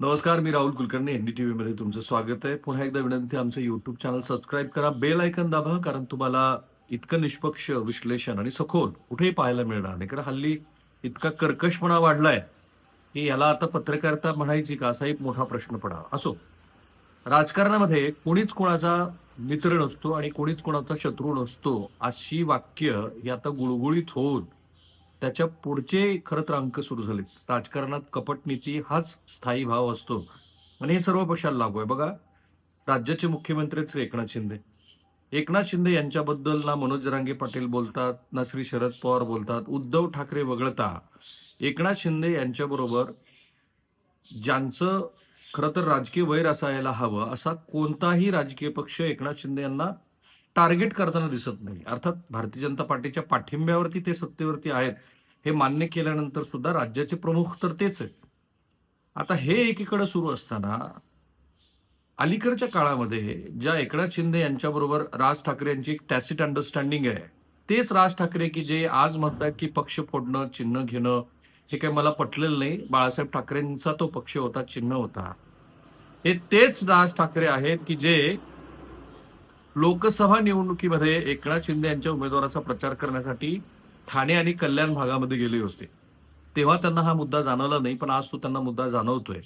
नमस्कार मी राहुल कुलकर्णी एनडीटीव्ही मध्ये तुमचं स्वागत आहे. पुन्हा एकदा विनंती आमचं युट्यूब चॅनल सबस्क्राईब करा. बेल आयकन दाबा कारण तुम्हाला इतकं निष्पक्ष विश्लेषण आणि सखोल कुठेही पाहायला मिळणार नाही. कारण हल्ली इतका कर्कशपणा वाढलाय की याला आता पत्रकारिता म्हणायची का असा एक मोठा प्रश्न पडा असो राजकारणामध्ये कोणीच कोणाचा मित्र नसतो आणि कोणीच कोणाचा शत्रू नसतो अशी वाक्य ही आता गुळगुळीत होऊन त्याच्या पुढचे खरं तर अंक सुरू झाले राजकारणात कपटनीती हाच स्थायी भाव असतो. आणि हे सर्व पक्षाला लागू आहे. बघा राज्याचे मुख्यमंत्रीच एकनाथ शिंदे. एकनाथ शिंदे यांच्याबद्दल ना मनोज जरांगे पाटील बोलतात ना श्री शरद पवार बोलतात उद्धव ठाकरे वगळता एकनाथ शिंदे यांच्याबरोबर ज्यांचं खरं तर राजकीय वैर असायला हवं असा कोणताही राजकीय पक्ष एकनाथ शिंदे यांना टार्गेट करताना दिसत नाही. अर्थात भारतीय जनता पार्टीच्या पाठिंब्यावरती ते सत्तेवरती आहेत हे मान्य केल्यानंतर सुद्धा राज्याचे प्रमुख तर तेच आहेत. आता हे एकीकडे सुरू असताना अलीकडच्या काळामध्ये ज्या एकनाथ शिंदे यांच्याबरोबर राज ठाकरे यांची एक टॅसिट अंडरस्टँडिंग आहे तेच राज ठाकरे की जे आज म्हणतात की पक्ष फोडणं चिन्ह घेणं हे काही मला पटलेलं नाही. बाळासाहेब ठाकरेंचा तो पक्ष होता चिन्ह होता. हे तेच राज ठाकरे आहेत की जे लोकसभा निवडणुकीमध्ये एकनाथ शिंदे यांच्या उमेदवाराचा प्रचार करण्यासाठी ठाणे आणि कल्याण भागामध्ये गेले होते. तेव्हा त्यांना हा मुद्दा जाणवला नाही पण आज तो त्यांना मुद्दा जाणवतोय.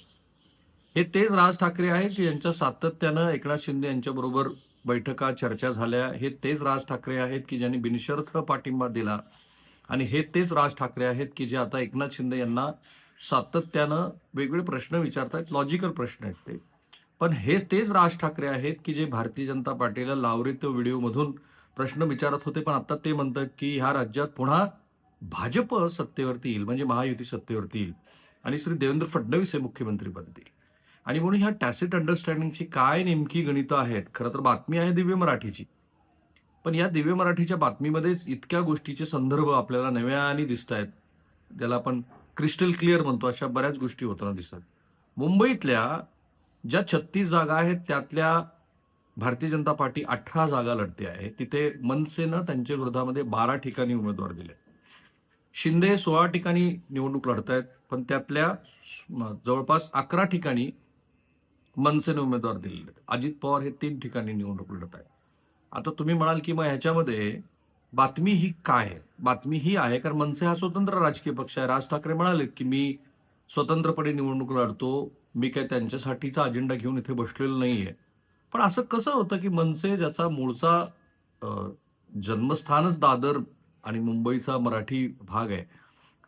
हे तेच राज ठाकरे आहेत की यांच्या सातत्यानं एकनाथ शिंदे यांच्याबरोबर बैठका चर्चा झाल्या. हे तेच राज ठाकरे आहेत की ज्यांनी बिनशर्त पाठिंबा दिला. आणि हे तेच राज ठाकरे आहेत की जे आता एकनाथ शिंदे यांना सातत्यानं वेगवेगळे प्रश्न विचारतात लॉजिकल प्रश्न आहेत ते. पण हे तेच राज ठाकरे आहेत की जे भारतीय जनता पार्टीला लावरित व्हिडिओमधून प्रश्न विचारत होते पण आता ते म्हणतात की ह्या राज्यात पुन्हा भाजप सत्तेवरती येईल म्हणजे महायुती सत्तेवरती येईल. आणि श्री देवेंद्र फडणवीस हे मुख्यमंत्री बनतील. आणि म्हणून ह्या टॅसिट अंडरस्टँडिंगची काय नेमकी गणितं आहेत? खरं तर बातमी आहे दिव्य मराठीची. पण या दिव्य मराठीच्या बातमीमध्येच इतक्या गोष्टीचे संदर्भ आपल्याला नव्याने दिसत आहेत ज्याला आपण क्रिस्टल क्लिअर म्हणतो अशा बऱ्याच गोष्टी होताना दिसतात. मुंबईतल्या ज्या छत्तीस जागा आहेत त्यातल्या भारतीय जनता पार्टी अठरा जागा लढते आहे. तिथे मनसेनं त्यांच्या विरोधामध्ये बारा ठिकाणी उमेदवार दिले. शिंदे सोळा ठिकाणी निवडणूक लढत आहेत पण त्यातल्या जवळपास अकरा ठिकाणी मनसेने उमेदवार दिलेले आहेत. अजित पवार हे तीन ठिकाणी निवडणूक लढत आहेत. आता तुम्ही म्हणाल की मग ह्याच्यामध्ये बातमी ही काय आहे? बातमी ही आहे कारण मनसे हा स्वतंत्र राजकीय पक्ष आहे. राज ठाकरे म्हणाले की मी स्वतंत्रपणे निवडणूक लढतो मी काय त्यांच्यासाठीचा अजेंडा घेऊन इथे बसलेलो आहे पण असं कसं होतं की मनसे ज्याचा मूळचा जन्मस्थानच दादर आणि मुंबईचा मराठी भाग आहे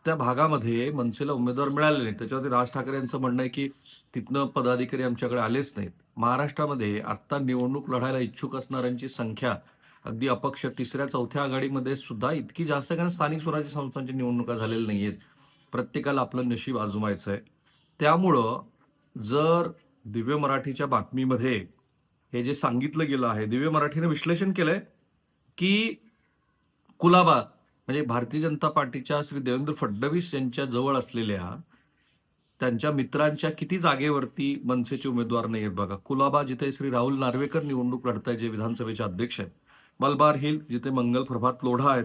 त्या भागामध्ये मनसेला उमेदवार मिळाले नाही त्याच्यावरती राज ठाकरे यांचं म्हणणं आहे की तिथनं पदाधिकारी आमच्याकडे आलेच नाहीत. महाराष्ट्रामध्ये आत्ता निवडणूक लढायला इच्छुक असणाऱ्यांची संख्या अगदी अपक्ष तिसऱ्या चौथ्या आघाडीमध्ये सुद्धा इतकी जास्त कारण स्थानिक स्वराज्य संस्थांच्या निवडणुका झालेल्या आहेत प्रत्येकाला आपलं नशीब आजमायचं आहे त्यामुळं जर दिव्य मराठीच्या बातमीमध्ये हे जे सांगितलं गेलं आहे दिव्य मराठीने विश्लेषण केलंय की कुलाबा म्हणजे भारतीय जनता पार्टीच्या श्री देवेंद्र फडणवीस यांच्या जवळ असलेल्या त्यांच्या मित्रांच्या किती जागेवरती मनसेचे उमेदवार नाही आहेत बघा. कुलाबा जिथे श्री राहुल नार्वेकर निवडणूक लढताय जे विधानसभेचे अध्यक्ष आहेत. मलबार हिल जिथे मंगल प्रभात लोढा आहेत.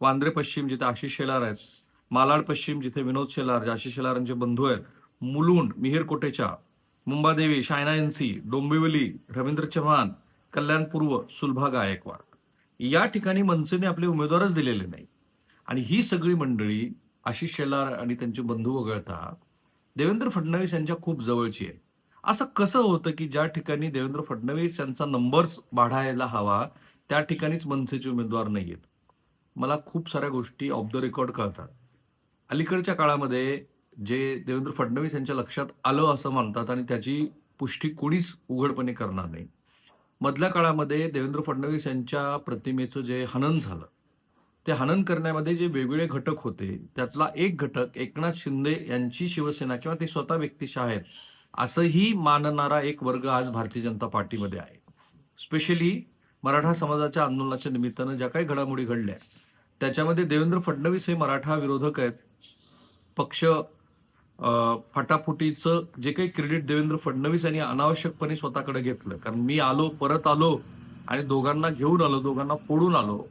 वांद्रे पश्चिम जिथे आशिष शेलार आहेत. मालाड पश्चिम जिथे विनोद शेलार जे आशिष शेलारांचे बंधू आहेत. मुलुंड मिहिरकोटेच्या मुंबादेवी शायना एनसी डोंबिवली रवींद्र चव्हाण कल्याण पूर्व सुलभा गायकवाड. या ठिकाणी मनसेने आपले उमेदवारच दिलेले नाही. आणि ही सगळी मंडळी आशिष शेलार आणि त्यांचे बंधू वगळता देवेंद्र फडणवीस यांच्या खूप जवळची आहे असं कसं होतं की ज्या ठिकाणी देवेंद्र फडणवीस यांचा नंबर्स वाढायला हवा त्या ठिकाणीच मनसेचे उमेदवार नाही आहेत मला खूप साऱ्या गोष्टी ऑफ द रेकॉर्ड कळतात. अलीकडच्या काळामध्ये जे देवेंद्र फडणवीस यांच्या लक्षात आलं असं मानतात आणि त्याची पुष्टी कोणीच उघडपणे करणार नाही. मधल्या काळामध्ये देवेंद्र फडणवीस यांच्या प्रतिमेचं जे हनन झालं ते हनन करण्यामध्ये जे वेगवेगळे घटक होते त्यातला एक घटक एकनाथ शिंदे यांची शिवसेना किंवा ते स्वतः व्यक्तिशः आहेत असंही मानणारा एक वर्ग आज भारतीय जनता पार्टीमध्ये आहे. स्पेशली मराठा समाजाच्या आंदोलनाच्या निमित्तानं ज्या काही घडामोडी घडल्या त्याच्यामध्ये देवेंद्र फडणवीस हे मराठा विरोधक आहेत पक्ष फटाफुटीचं जे काही क्रेडिट देवेंद्र फडणवीस यांनी अनावश्यकपणे स्वतःकडे घेतलं. कारण मी आलो परत आलो आणि दोघांना घेऊन आलो दोघांना फोडून आलो.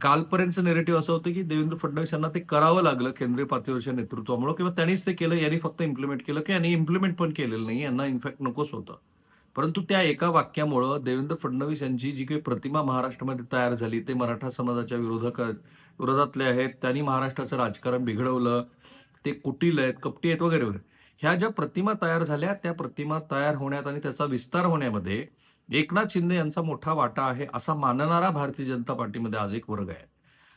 कालपर्यंतचं नेरेटिव्ह असं होतं की देवेंद्र फडणवीस यांना ते करावं लागलं केंद्रीय पातळीवरच्या नेतृत्वामुळे किंवा त्यांनीच ते केलं यांनी फक्त इम्प्लिमेंट केलं की यांनी इम्प्लिमेंट पण केलेलं नाही यांना इनफॅक्ट नकोच होतं. परंतु त्या एका वाक्यामुळं देवेंद्र फडणवीस यांची जी काही प्रतिमा महाराष्ट्रामध्ये तयार झाली ते मराठा समाजाच्या विरोधक विरोधातले आहेत त्यांनी महाराष्ट्राचं राजकारण बिघडवलं ते कुटील आहेत कपटी आहेत वगैरे वगैरे. ह्या ज्या प्रतिमा तयार झाल्या त्या प्रतिमा तयार होण्यात आणि त्याचा विस्तार होण्यामध्ये एकनाथ शिंदे यांचा मोठा वाटा आहे असा मानणारा भारतीय जनता पार्टीमध्ये आज एक वर्ग आहे.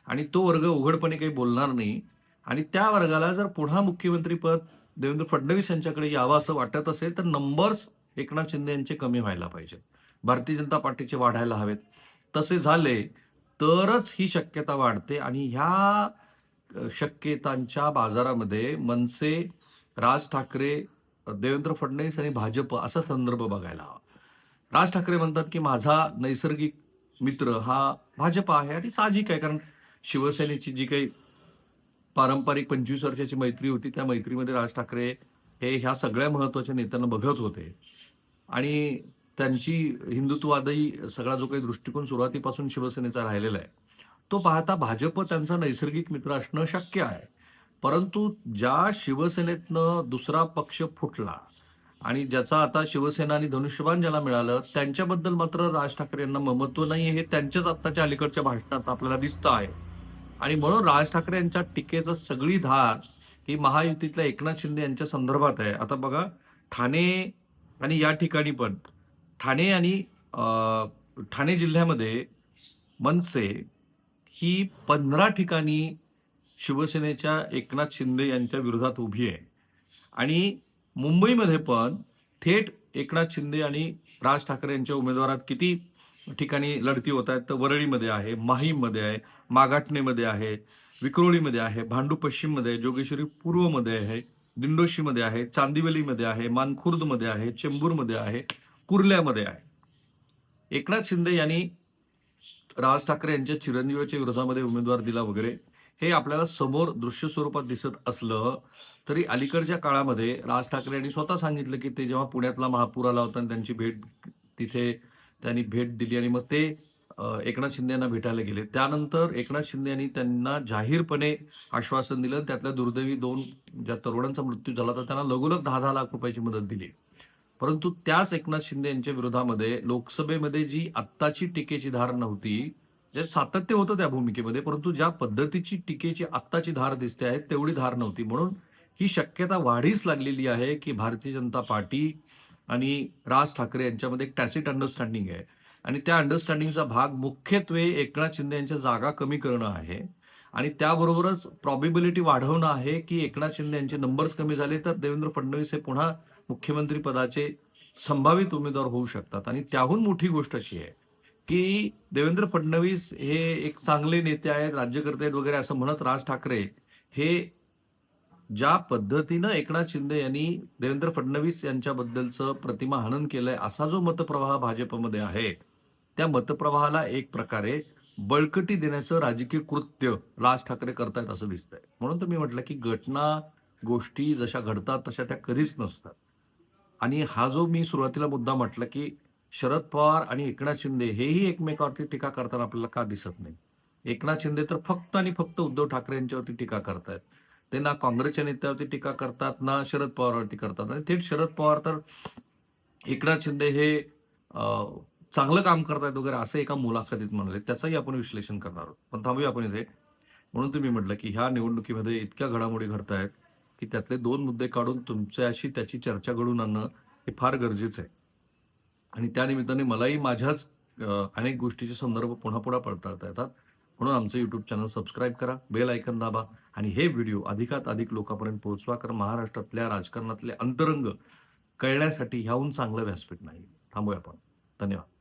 आणि तो वर्ग उघडपणे काही बोलणार नाही. आणि त्या वर्गाला जर पुन्हा मुख्यमंत्रीपद देवेंद्र फडणवीस यांच्याकडे यावं असं वाटत असेल तर नंबर्स एकनाथ शिंदे यांचे कमी व्हायला पाहिजेत. भारतीय जनता पार्टीचे वाढायला हवेत. तसे झाले तरच ही शक्यता वाढते आणि ह्या शक्यतांच्या बाजारामध्ये मनसे राज ठाकरे देवेंद्र फडणवीस आणि भाजप असा संदर्भ बघायला हवा. राज ठाकरे म्हणतात की माझा नैसर्गिक मित्र हा भाजप आहे आणि साहजिक आहे. कारण शिवसेनेची जी काही पारंपरिक पंचवीस वर्षाची मैत्री होती त्या मैत्रीमध्ये राज ठाकरे हे ह्या सगळ्या महत्त्वाच्या नेत्यांना बघत होते. आणि त्यांची हिंदुत्ववादी सगळा जो काही दृष्टिकोन सुरुवातीपासून शिवसेनेचा राहिलेला आहे तो पाहता भाजप त्यांचा नैसर्गिक मित्र असणं शक्य आहे. परंतु ज्या शिवसेनेतनं दुसरा पक्ष फुटला आणि ज्याचा आता शिवसेना आणि धनुष्यबाण ज्याला मिळालं त्यांच्याबद्दल मात्र राज ठाकरे यांना ममत्व नाही हे त्यांच्याच आत्ताच्या अलीकडच्या भाषणात आपल्याला दिसतं आहे. आणि म्हणून राज ठाकरे यांच्या टीकेचं सगळी धार ही महायुतीतल्या एकनाथ शिंदे यांच्या संदर्भात आहे. आता बघा ठाणे आणि या ठिकाणी पण ठाणे आणि ठाणे जिल्ह्यामध्ये मनसे ही पंधरा ठिकाणी शिवसेनेच्या एकनाथ शिंदे यांच्या विरोधात उभी आहे. आणि मुंबईमध्ये पण थेट एकनाथ शिंदे आणि राज ठाकरे यांच्या उमेदवारात किती ठिकाणी लढती होत आहेत तर वरळीमध्ये आहे माहीममध्ये आहे मागाटणेमध्ये आहे विक्रोळीमध्ये आहे भांडू पश्चिममध्ये आहे जोगेश्वरी पूर्वमध्ये आहे दिंडोशीमध्ये आहे चांदिवलीमध्ये आहे मानखुर्दमध्ये आहे चेंबूरमध्ये आहे कुर्ल्यामध्ये आहे. एकनाथ शिंदे यांनी राज ठाकरे यांच्या चिरंजीवाच्या विरोधामध्ये उमेदवार दिला वगैरे हे आपल्याला समोर दृश्य स्वरूपात दिसत असलं तरी अलीकडच्या काळामध्ये राज ठाकरे यांनी स्वतः सांगितलं की ते जेव्हा पुण्यातला महापूर आला होता आणि त्यांची भेट तिथे त्यांनी भेट दिली आणि मग ते एकनाथ शिंदे यांना भेटायला गेले. त्यानंतर एकनाथ शिंदे यांनी त्यांना जाहीरपणे आश्वासन दिलं त्यातल्या दुर्दैवी दोन ज्या तरुणांचा मृत्यू झाला होता त्यांना लगोलग दहा दहा लाख रुपयाची मदत दिली. परंतु त्याच एकनाथ शिंदे यांच्या विरोधामध्ये लोकसभेमध्ये जी आत्ताची टीकेची धार नव्हती जे सातत्य होतं त्या भूमिकेमध्ये परंतु ज्या पद्धतीची टीकेची आत्ताची धार दिसते आहे तेवढी धार नव्हती. म्हणून ही शक्यता वाढीस लागलेली आहे की भारतीय जनता पार्टी आणि राज ठाकरे यांच्यामध्ये एक टॅसिट अंडरस्टँडिंग आहे. आणि त्या अंडरस्टँडिंगचा भाग मुख्यत्वे एकनाथ शिंदे यांच्या जागा कमी करणं आहे. आणि त्याबरोबरच प्रॉबिबिलिटी वाढवणं आहे की एकनाथ शिंदे यांचे नंबर्स कमी झाले तर देवेंद्र फडणवीस हे पुन्हा मुख्यमंत्री पदाचे संभावित उमेदवार होऊ शकतात. आणि त्याहून मोठी गोष्ट अशी आहे की देवेंद्र फडणवीस हे एक चांगले नेते आहेत राज्यकर्ते आहेत वगैरे असं म्हणत राज ठाकरे हे ज्या पद्धतीनं एकनाथ शिंदे यांनी देवेंद्र फडणवीस यांच्याबद्दलचं प्रतिमा हनन केलंय असा जो मतप्रवाह भाजपमध्ये आहे त्या मतप्रवाहाला एक प्रकारे बळकटी देण्याचं राजकीय कृत्य राज ठाकरे करतायत असं दिसतंय. म्हणून तर मी म्हटलं की घटना गोष्टी जशा घडतात तशा त्या कधीच नसतात. आणि हा जो मी सुरुवातीला मुद्दा म्हटलं की शरद पवार आणि एकनाथ शिंदे हेही एकमेकावरती टीका करताना आपल्याला का दिसत नाही? एकनाथ शिंदे तर फक्त आणि फक्त उद्धव ठाकरे यांच्यावरती टीका करतायत. ते ना काँग्रेसच्या नेत्यावरती टीका करतात ना शरद पवारवरती करतात. आणि थेट शरद पवार तर एकनाथ शिंदे हे चांगलं काम करतायत वगैरे असं एका मुलाखतीत म्हणाले. त्याचंही आपण विश्लेषण करणार आहोत. पण थांबूया आपण इथे. म्हणून तुम्ही म्हटलं की ह्या निवडणुकीमध्ये इतक्या घडामोडी घडतायत. की त्यातले दोन मुद्दे काढून तुमच्याशी त्याची चर्चा घडून आणणं हे फार गरजेचं आहे. आणि त्या निमित्ताने मलाही माझ्याच अनेक गोष्टीचे संदर्भ पुन्हा पुन्हा पडताळता येतात. म्हणून आमचं यूट्यूब चॅनल सबस्क्राईब करा बेल ऐकन दाबा आणि हे व्हिडिओ अधिकात अधिक लोकांपर्यंत पोहोचवा. कारण महाराष्ट्रातल्या राजकारणातले अंतरंग कळण्यासाठी ह्याहून चांगलं व्यासपीठ नाही. थांबूया आपण. धन्यवाद.